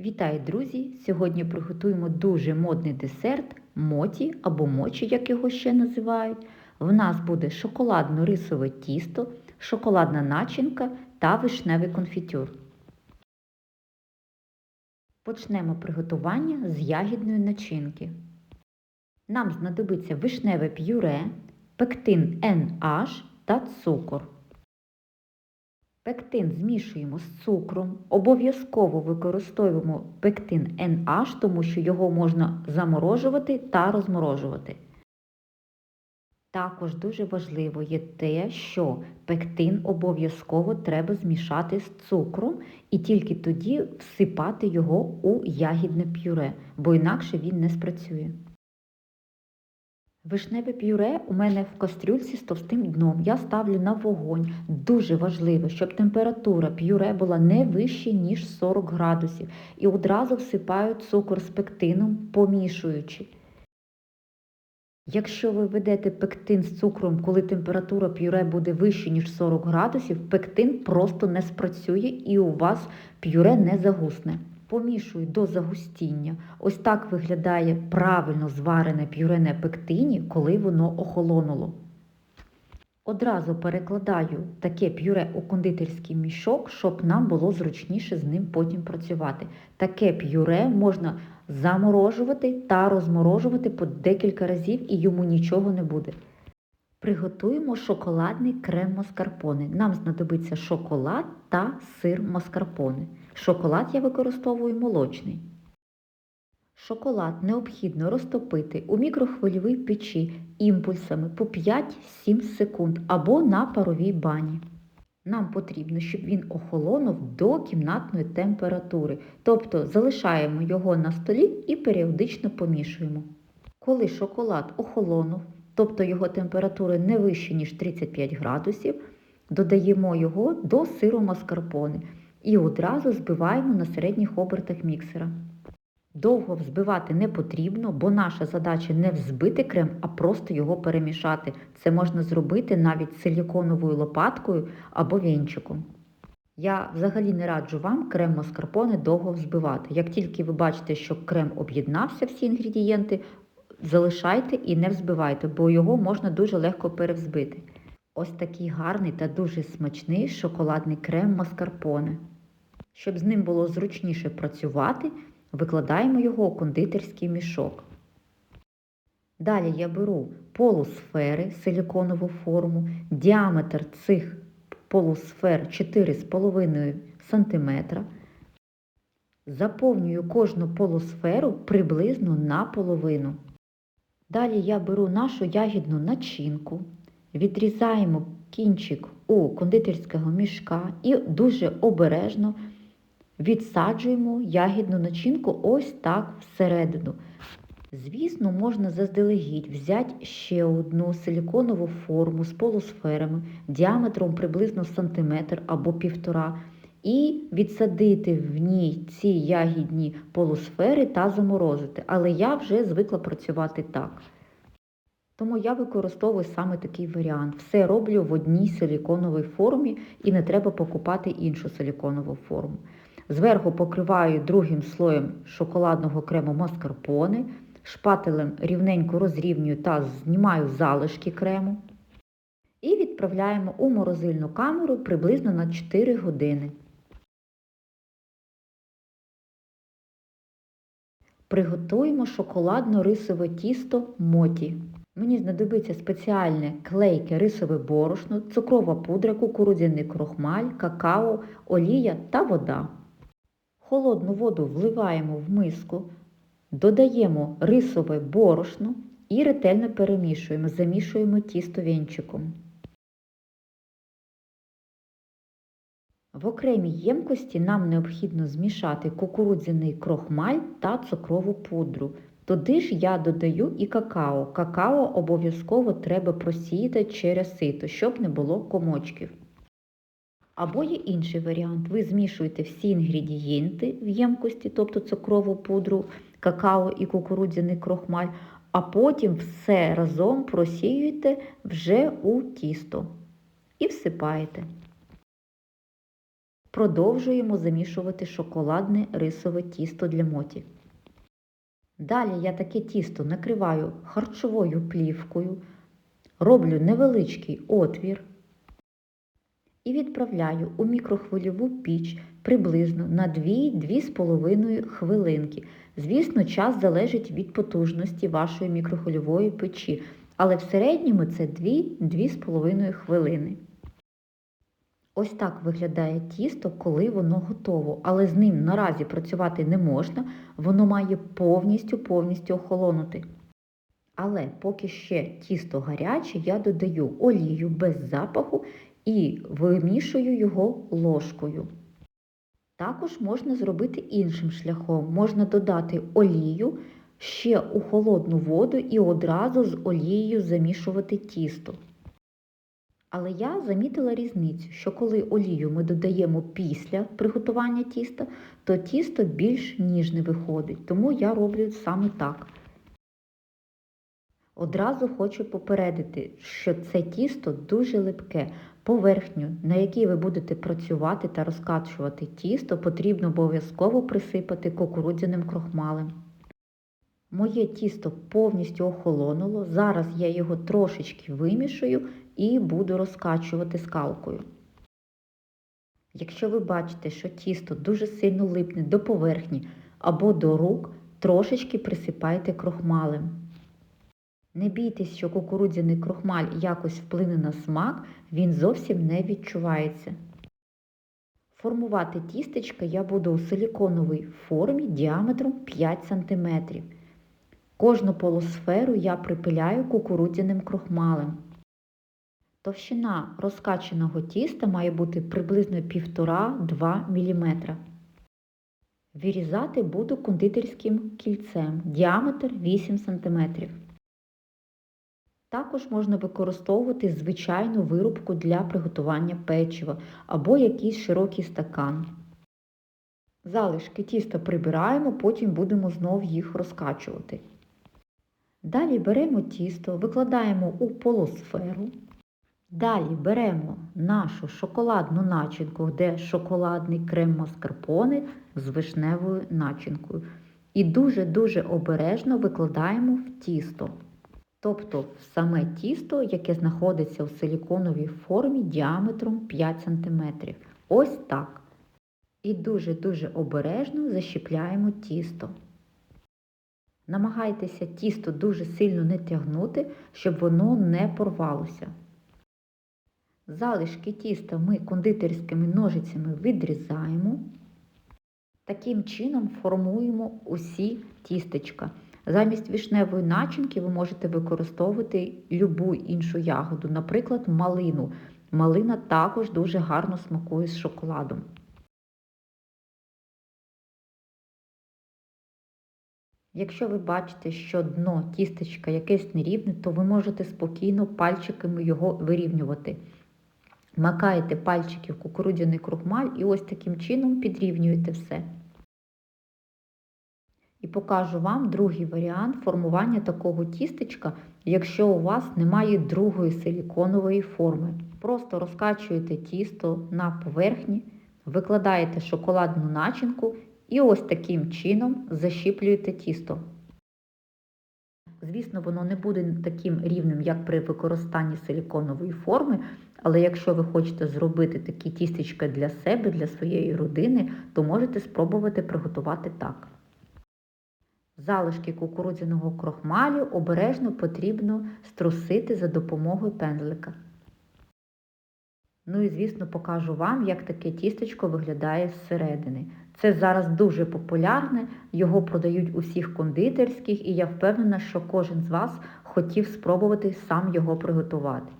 Вітаю, друзі! Сьогодні приготуємо дуже модний десерт моті або мочі, як його ще називають. В нас буде шоколадно-рисове тісто, шоколадна начинка та вишневий конфітюр. Почнемо приготування з ягідної начинки. Нам знадобиться вишневе п'юре, пектин NH та цукор. Пектин змішуємо з цукром. Обов'язково використовуємо пектин NH, тому що його можна заморожувати та розморожувати. Також дуже важливо є те, що пектин обов'язково треба змішати з цукром і тільки тоді всипати його у ягідне пюре, бо інакше він не спрацює. Вишневе пюре у мене в кастрюльці з товстим дном. Я ставлю на вогонь. Дуже важливо, щоб температура пюре була не вища, ніж 40 градусів. І одразу всипаю цукор з пектином, помішуючи. Якщо ви ведете пектин з цукром, коли температура пюре буде вища, ніж 40 градусів, пектин просто не спрацює і у вас пюре не загусне. Помішую до загустіння. Ось так виглядає правильно зварене пюре на пектині, коли воно охолонуло. Одразу перекладаю таке пюре у кондитерський мішок, щоб нам було зручніше з ним потім працювати. Таке пюре можна заморожувати та розморожувати по декілька разів і йому нічого не буде. Приготуємо шоколадний крем маскарпоне. Нам знадобиться шоколад та сир маскарпоне. Шоколад я використовую молочний. Шоколад необхідно розтопити у мікрохвильовій печі імпульсами по 5-7 секунд або на паровій бані. Нам потрібно, щоб він охолонув до кімнатної температури, тобто залишаємо його на столі і періодично помішуємо. Коли шоколад охолонув, тобто його температура не вища, ніж 35 градусів, додаємо його до сиру маскарпоне і одразу збиваємо на середніх обертах міксера. Довго взбивати не потрібно, бо наша задача не взбити крем, а просто його перемішати. Це можна зробити навіть силіконовою лопаткою або вінчиком. Я взагалі не раджу вам крем маскарпоне довго взбивати. Як тільки ви бачите, що крем об'єднався всі інгредієнти, залишайте і не взбивайте, бо його можна дуже легко перевзбити. Ось такий гарний та дуже смачний шоколадний крем маскарпоне. Щоб з ним було зручніше працювати, викладаємо його у кондитерський мішок. Далі я беру полусфери силіконову форму, діаметр цих полусфер 4,5 см. Заповнюю кожну полусферу приблизно наполовину. Далі я беру нашу ягідну начинку, відрізаємо кінчик у кондитерського мішка і дуже обережно відсаджуємо ягідну начинку ось так всередину. Звісно, можна заздалегідь взяти ще одну силіконову форму з полусферами діаметром приблизно сантиметр або півтора, і відсадити в ній ці ягідні полусфери та заморозити. Але я вже звикла працювати так. Тому я використовую саме такий варіант. Все роблю в одній силіконовій формі і не треба покупати іншу силіконову форму. Зверху покриваю другим слоєм шоколадного крему маскарпоне, шпателем рівненько розрівнюю та знімаю залишки крему. І відправляємо у морозильну камеру приблизно на 4 години. Приготуємо шоколадно-рисове тісто моті. Мені знадобиться спеціальне клейке рисове борошно, цукрова пудра, кукурудзяний крохмаль, какао, олія та вода. Холодну воду вливаємо в миску, додаємо рисове борошно і ретельно перемішуємо, замішуємо тісто вінчиком. В окремій ємкості нам необхідно змішати кукурудзяний крохмаль та цукрову пудру. Туди ж я додаю і какао. Какао обов'язково треба просіяти через сито, щоб не було комочків. Або є інший варіант. Ви змішуєте всі інгредієнти в ємкості, тобто цукрову пудру, какао і кукурудзяний крохмаль, а потім все разом просіюєте вже у тісто і всипаєте. Продовжуємо замішувати шоколадне рисове тісто для моті. Далі я таке тісто накриваю харчовою плівкою, роблю невеличкий отвір і відправляю у мікрохвильову піч приблизно на 2-2,5 хвилинки. Звісно, час залежить від потужності вашої мікрохвильової печі, але в середньому це 2-2,5 хвилини. Ось так виглядає тісто, коли воно готово, але з ним наразі працювати не можна, воно має повністю повністю охолонути. Але поки ще тісто гаряче, я додаю олію без запаху і вимішую його ложкою. Також можна зробити іншим шляхом. Можна додати олію ще у холодну воду і одразу з олією замішувати тісто. Але я замітила різницю, що коли олію ми додаємо після приготування тіста, то тісто більш ніжне виходить, тому я роблю саме так. Одразу хочу попередити, що це тісто дуже липке. Поверхню, на якій ви будете працювати та розкачувати тісто, потрібно обов'язково присипати кукурудзяним крохмалем. Моє тісто повністю охолонуло, зараз я його трошечки вимішую і буду розкачувати скалкою. Якщо ви бачите, що тісто дуже сильно липне до поверхні або до рук, трошечки присипайте крохмалем. Не бійтесь, що кукурудзяний крохмаль якось вплине на смак, він зовсім не відчувається. Формувати тістечка я буду у силіконовій формі діаметром 5 см. Кожну полусферу я припиляю кукурудзяним крохмалем. Товщина розкаченого тіста має бути приблизно 1,5-2 мм. Вирізати буду кондитерським кільцем, діаметр 8 см. Також можна використовувати звичайну вирубку для приготування печива або якийсь широкий стакан. Залишки тіста прибираємо, потім будемо знов їх розкачувати. Далі беремо тісто, викладаємо у полусферу. Далі беремо нашу шоколадну начинку, де шоколадний крем маскарпоне з вишневою начинкою. І дуже-дуже обережно викладаємо в тісто. Тобто в саме тісто, яке знаходиться у силіконовій формі діаметром 5 см. Ось так. І дуже-дуже обережно защіпляємо тісто. Намагайтеся тісто дуже сильно не тягнути, щоб воно не порвалося. Залишки тіста ми кондитерськими ножицями відрізаємо. Таким чином формуємо усі тістечка. Замість вишневої начинки ви можете використовувати любу іншу ягоду, наприклад, малину. Малина також дуже гарно смакує з шоколадом. Якщо ви бачите, що дно тістечка якесь нерівне, то ви можете спокійно пальчиками його вирівнювати. Макаєте пальчики в кукурудзяний крухмаль і ось таким чином підрівнюєте все. І покажу вам другий варіант формування такого тістечка, якщо у вас немає другої силіконової форми. Просто розкачуєте тісто на поверхні, викладаєте шоколадну начинку і ось таким чином защіплюєте тісто. Звісно, воно не буде таким рівним, як при використанні силіконової форми, але якщо ви хочете зробити такі тістечка для себе, для своєї родини, то можете спробувати приготувати так. Залишки кукурудзяного крохмалю обережно потрібно струсити за допомогою пензлика. Ну і, звісно, покажу вам, як таке тістечко виглядає зсередини. Це зараз дуже популярне, його продають у всіх кондитерських, і я впевнена, що кожен з вас хотів спробувати сам його приготувати.